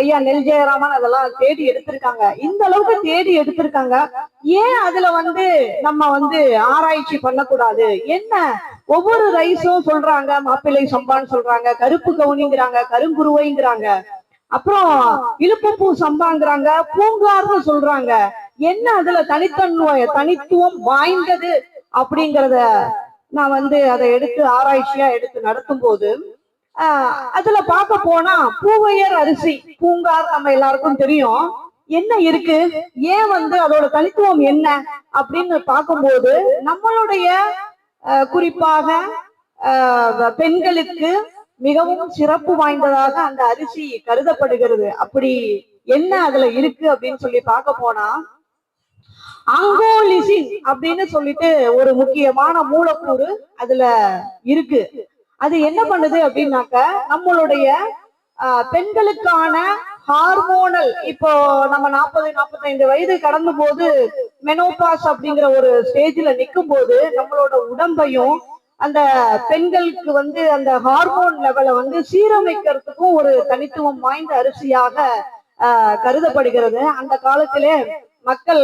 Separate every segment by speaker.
Speaker 1: ஐயா நெல் ஜெயராமன் அதெல்லாம் தேடி எடுத்திருக்காங்க. இந்த அளவுக்கு தேடி எடுத்திருக்காங்க. ஏன் அதுல வந்து நம்ம வந்து ஆராய்ச்சி பண்ணக்கூடாது? என்ன? ஒவ்வொரு ரைஸும் சொல்றாங்க மாப்பிள்ளை சம்பான்னு சொல்றாங்க கருப்பு கவுனிங்கிறாங்க கருங்குருவைங்கிறாங்க. அப்புறம் இழுப்புப்பூ சம்பாங்கிறாங்க பூங்கார்னு சொல்றாங்க. என்ன அதுல தனித்தன்மை தனித்துவம் வாய்ந்தது? அப்படிங்கறத நான் வந்து அதை எடுத்து ஆராய்ச்சியா எடுத்து நடத்தும் போது அதுல பார்க்க போனா பூவையர் அரிசி பூங்கார் நம்ம எல்லாருக்கும் தெரியும். என்ன இருக்கு? ஏன் வந்து அதோட தனித்துவம் என்ன? அப்படின்னு பார்க்கும்போது நம்மளுடைய குறிப்பாக ஆஹ் பெண்களுக்கு மிகவும் சிறப்பு வாய்ந்ததாக அந்த அரிசி கருதப்படுகிறது. அப்படி என்ன அதுல இருக்கு அப்படின்னு சொல்லி பார்க்க போனா அங்கோலிசின் அப்படின்னு சொல்லிட்டு ஒரு முக்கியமான மூலக்கூறு அதுல இருக்கு. அது என்ன பண்ணுது அப்படின்னாக்க நம்மளுடைய ஆஹ், பெண்களுக்கான ஹார்மோனல் இப்போ நம்ம நாற்பது நாற்பத்தைந்து வயது கடந்த போது மெனோபாஸ் அப்படிங்கிற ஒரு ஸ்டேஜ்ல நிற்கும் போது நம்மளோட உடம்பையும் அந்த பெண்களுக்கு வந்து அந்த ஹார்மோன் லெவலை வந்து சீரமைக்கிறதுக்கும் ஒரு தனித்துவம் வாய்ந்த அரிசியாக ஆஹ், கருதப்படுகிறது. அந்த காலத்திலே மக்கள்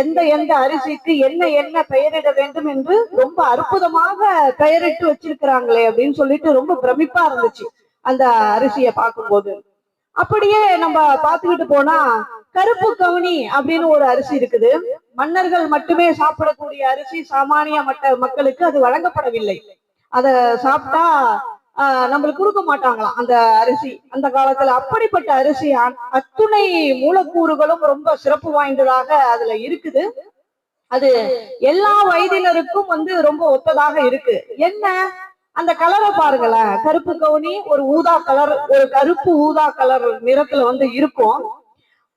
Speaker 1: எந்த எந்த அரிசிக்கு என்ன என்ன பெயரிட வேண்டும் என்று ரொம்ப அற்புதமாக பெயரிட்டு வச்சிருக்கிறாங்களே அப்படின்னு சொல்லிட்டு ரொம்ப பிரமிப்பா இருந்துச்சு அந்த அரிசியை பார்க்கும்போது. அப்படியே நம்ம பார்த்துக்கிட்டு போனா கருப்பு கவுனி அப்படின்னு ஒரு அரிசி இருக்குது. மன்னர்கள் மட்டுமே சாப்பிடக்கூடிய அரிசி சாமானிய மட்ட மக்களுக்கு அது வழங்கப்படவில்லை. அத சாப்பிட்டா நம்மளுக்கு கொடுக்க மாட்டாங்களாம். அந்த அரிசி. அந்த காலத்துல அப்படிப்பட்ட அரிசி அத்துணை மூலக்கூறுகளும் ரொம்ப சிறப்பு வாய்ந்ததாக அதுல இருக்குது. அது எல்லா வயதினருக்கும் வந்து ரொம்ப ஒத்ததாக இருக்கு. என்ன? அந்த கலரை பாருங்களேன். கருப்பு கவுனி ஒரு ஊதா கலர் ஒரு கருப்பு ஊதா கலர் நிறத்துல வந்து இருக்கும்.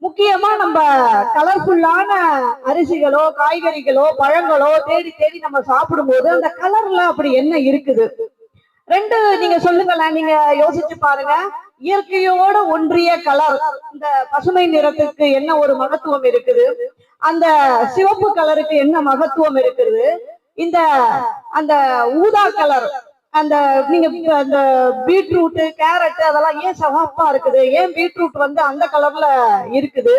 Speaker 1: முக்கியமா நம்ம கலர்ஃபுல்லான அரிசிகளோ காய்கறிகளோ பழங்களோ தேடி தேடி நம்ம சாப்பிடும்போது அந்த கலர்ல அப்படி என்ன இருக்குது? ரெண்டு நீங்க சொல்லுங்களேன். நீங்க யோசிச்சு பாருங்க. இயற்கையோட ஒன்றிய கலர் இந்த பசுமை நிறத்துக்கு என்ன ஒரு மகத்துவம் இருக்குது? அந்த சிவப்பு கலருக்கு என்ன மகத்துவம் இருக்குது? இந்த அந்த ஊதா கலர் அந்த நீங்க அந்த பீட்ரூட் கேரட் அதெல்லாம் ஏன் சிவப்பா இருக்குது? ஏன் பீட்ரூட் வந்து அந்த கலர்ல இருக்குது?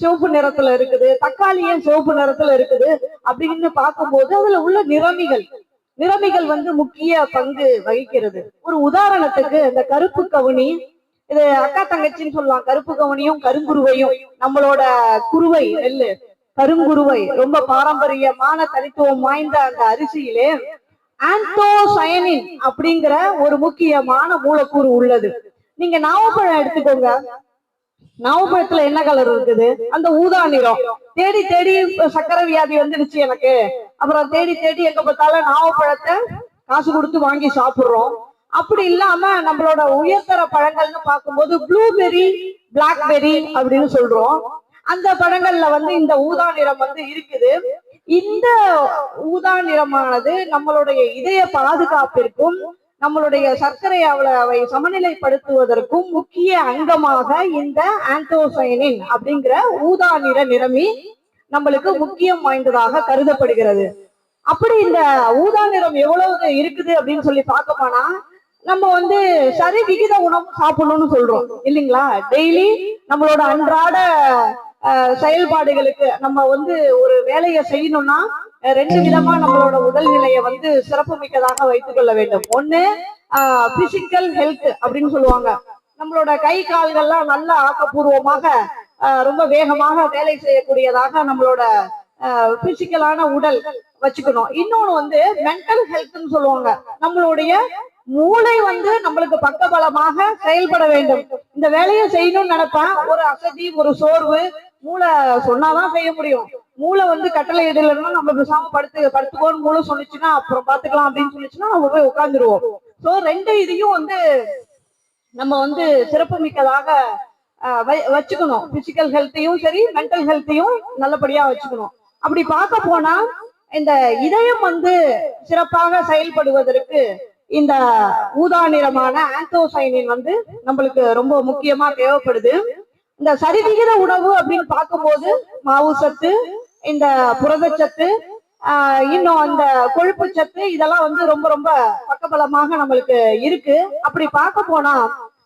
Speaker 1: சிவப்பு நிறத்துல இருக்குது. தக்காளி ஏன் சிவப்பு நிறத்துல இருக்குது? அப்படின்னு பார்க்கும்போது அதுல உள்ள நிறமிகள் நிறமிகள் வந்து முக்கிய பங்கு வகிக்கிறது. ஒரு உதாரணத்துக்கு இந்த கருப்பு கவுனி இது அக்கா தங்கச்சின்னு சொல்லலாம் கருப்பு கவுனியும் கருங்குருவையும் நம்மளோட குருவை நெல்லு கருங்குருவை ரொம்ப பாரம்பரியமான தனித்துவம் வாய்ந்த அந்த அரிசியிலே ஆந்தோசயனின் அப்படிங்கிற ஒரு முக்கியமான மூலக்கூறு உள்ளது. நீங்க நாவப்பழம் எடுத்துக்கோங்க. நாவப்பழத்துல என்ன கலர் இருக்குது? அந்த ஊதா நிறம். தேடி தேடி சக்கர சக்கரை வியாதி வந்துடுச்சு எனக்கு. அப்புறம் தேடி தேடி எங்க பார்த்தாலும் நாவப்பழத்தை காசு கொடுத்து வாங்கி சாப்பிடுறோம். அப்படி இல்லாம நம்மளோட உயர்தர பழங்கள்னு பார்க்கும்போது ப்ளூபெரி பிளாக்பெரி அப்படின்னு சொல்றோம். அந்த பழங்கள்ல வந்து இந்த ஊதா நிறம் வந்து இருக்குது. இந்த ஊதா நிறமானது நம்மளுடைய இதய பாதுகாப்பிற்கும் நம்மளுடைய சர்க்கரை அளவை சமநிலைப்படுத்துவதற்கும் முக்கிய அங்கமாக இந்த ஆந்தோசைனின் அப்படிங்கிற ஊதா நிற நிறமி நம்மளுக்கு முக்கியம் வாய்ந்ததாக கருதப்படுகிறது. அப்படி இந்த ஊதா நிறம் எவ்வளவு இருக்குது அப்படின்னு சொல்லி பார்க்க போனா நம்ம வந்து சரி விகித உணவு சாப்பிடணும்னு சொல்றோம். இல்லைங்களா? டெய்லி நம்மளோட அன்றாட செயல்பாடுகளுக்கு நம்ம வந்து ஒரு வேலையை செய்யணும்னா ரெண்டு விதமா நம்மளோட உடல்நிலையை வந்து சிறப்பு மிக்கதாக வைத்துக் கொள்ள வேண்டும். ஒண்ணு பிசிக்கல் ஹெல்த் அப்படின்னு சொல்லுவாங்க. நம்மளோட கை கால்கள்லாம் நல்ல ஆக்கப்பூர்வமாக ரொம்ப வேகமாக வேலை செய்யக்கூடியதாக நம்மளோட பிசிக்கலான உடல் வச்சுக்கணும். இன்னொன்னு வந்து மென்டல் ஹெல்த்னு சொல்லுவாங்க. நம்மளுடைய மூளை வந்து நம்மளுக்கு பக்கபலமாக செயல்பட வேண்டும். இந்த வேலையை செய்யணும்னு நினைப்பேன் ஒரு அசதி ஒரு சோர்வு மூளை சொன்னாதான் செய்ய முடியும். மூளை வந்து கட்டளை இடலைன்னா நம்ம பேசாம படுத்து படுத்துக்கோன்னு மூளை சொன்னிச்சுன்னா அப்புறம் பாத்துக்கலாம் அப்படின்னு சொல்லிச்சுன்னா நம்ம போய் உட்காந்துருவோம் சோ ரெண்டு இதையும் வந்து நம்ம வந்து சிறப்பு மிக்கதாக வச்சுக்கணும். பிசிக்கல் ஹெல்த்தையும் சரி மென்டல் ஹெல்த்தையும் நல்லபடியா வச்சுக்கணும். அப்படி பார்க்க போனா இந்த இதயம் வந்து சிறப்பாக செயல்படுவதற்கு இந்த ஊதா நிறமான ஆந்தோசைனின் வந்து நம்மளுக்கு ரொம்ப முக்கியமா தேவைப்படுது. இந்த சரிவிகித உணவு அப்படின்னு பார்க்கும்போது மாவு சத்து இந்த புரதச்சத்து ஆஹ் இன்னும் அந்த கொழுப்பு சத்து இதெல்லாம் வந்து ரொம்ப ரொம்ப பக்கபலமாக நம்மளுக்கு இருக்கு. அப்படி பார்க்க போனா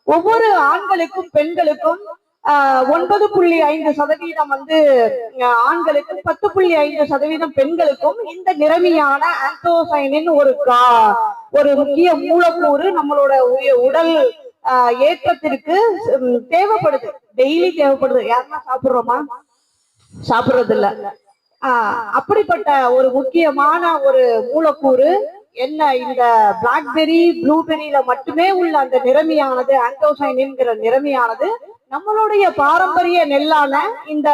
Speaker 1: ஒவ்வொரு ஆண்களுக்கும் பெண்களுக்கும் ஒன்பது புள்ளி ஐந்து சதவீதம் வந்து ஆண்களுக்கும் பத்து புள்ளி ஐந்து சதவீதம் பெண்களுக்கும் இந்த நிறமியான ஆந்தோசைனின் ஒரு கா ஒரு முக்கிய மூலக்கூறு நம்மளோட உய- உடல் ஆஹ் ஏற்றத்திற்கு தேவைப்படுது. டெய்லி தேவைப்படுது. யாருன்னா சாப்பிடுறோமா? சாப்பிடுறது இல்ல ஆஹ் அப்படிப்பட்ட ஒரு முக்கியமான ஒரு மூலக்கூறு என்ன இந்த பிளாக்பெரி ப்ளூபெரியில மட்டுமே உள்ள அந்த நிறமியானது ஆண்டோசைனின்ங்கிற நிறமியானது நம்மளுடைய பாரம்பரிய நெல்லான இந்த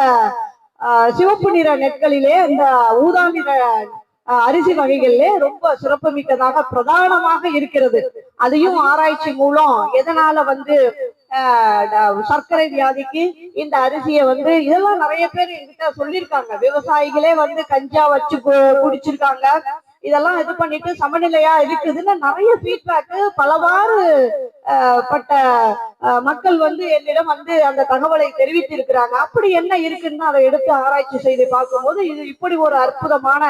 Speaker 1: ஆஹ், சிவப்பு நிற நெற்களிலே இந்த ஊதா நிற அரிசி வகைகளிலே ரொம்ப சிறப்பு மிக்கதாக பிரதானமாக இருக்கிறது. அதையும் ஆராய்ச்சி மூலம் எதனால வந்து ஆஹ், சர்க்கரை வியாதிக்கு இந்த அரிசியை வந்து இதெல்லாம் நிறைய பேர் என்கிட்ட சொல்லியிருக்காங்க. விவசாயிகளே வந்து கஞ்சா வச்சு குடிச்சிருக்காங்க. இதெல்லாம் இது பண்ணிட்டு சமநிலையா இருக்குதுன்னு நிறைய ஃபீட்பேக் பலவாறு ஆஹ், பட்ட மக்கள் வந்து என்னிடம் வந்து அந்த தகவலை தெரிவித்து இருக்கிறாங்க அப்படி என்ன இருக்குன்னு அதை எடுத்து ஆராய்ச்சி செய்து பார்க்கும்போது இது இப்படி ஒரு அற்புதமான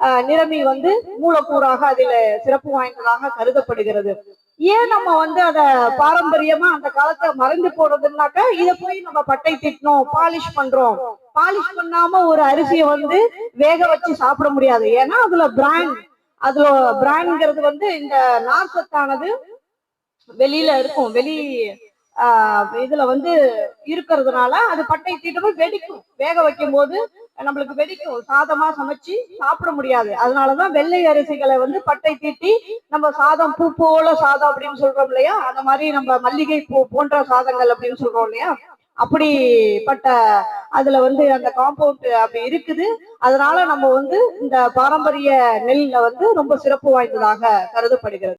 Speaker 1: ஆஹ், நிறமி வந்து மூலக்கூறாக அதில் சிறப்பு வாய்ந்ததாக கருதப்படுகிறது. ஏன் நம்ம வந்து அத பாரம்பரியமா அந்த காலத்தை மறைந்து போறதுன்னாக்க இத போய் நம்ம பட்டை திட்டணும் பாலிஷ் பண்றோம். பாலிஷ் பண்ணாம ஒரு அரிசியை வந்து வேக வச்சு சாப்பிட முடியாது. ஏன்னா அதுல பிராண்ட் அதுல பிராண்ட்ங்கிறது வந்து இந்த நார்சத்தானது வெளியில இருக்கும். வெளி ஆஹ் இதுல வந்து இருக்கிறதுனால அது பட்டை தீட்டு போய் வெடிக்கும். வேக வைக்கும் போது நம்மளுக்கு வெடிக்கும். சாதமா சமைச்சு சாப்பிட முடியாது. அதனாலதான் வெள்ளை அரிசிகளை வந்து பட்டை தீட்டி நம்ம சாதம் பூ போல சாதம் அப்படின்னு சொல்றோம் இல்லையா? அந்த மாதிரி நம்ம மல்லிகை பூ போன்ற சாதங்கள் அப்படின்னு சொல்றோம் இல்லையா? அப்படிப்பட்ட அதுல வந்து அந்த காம்பவுண்ட் அப்படி இருக்குது. அதனால நம்ம வந்து இந்த பாரம்பரிய நெல்ல வந்து ரொம்ப சிறப்பு வாய்ந்ததாக கருதப்படுகிறது.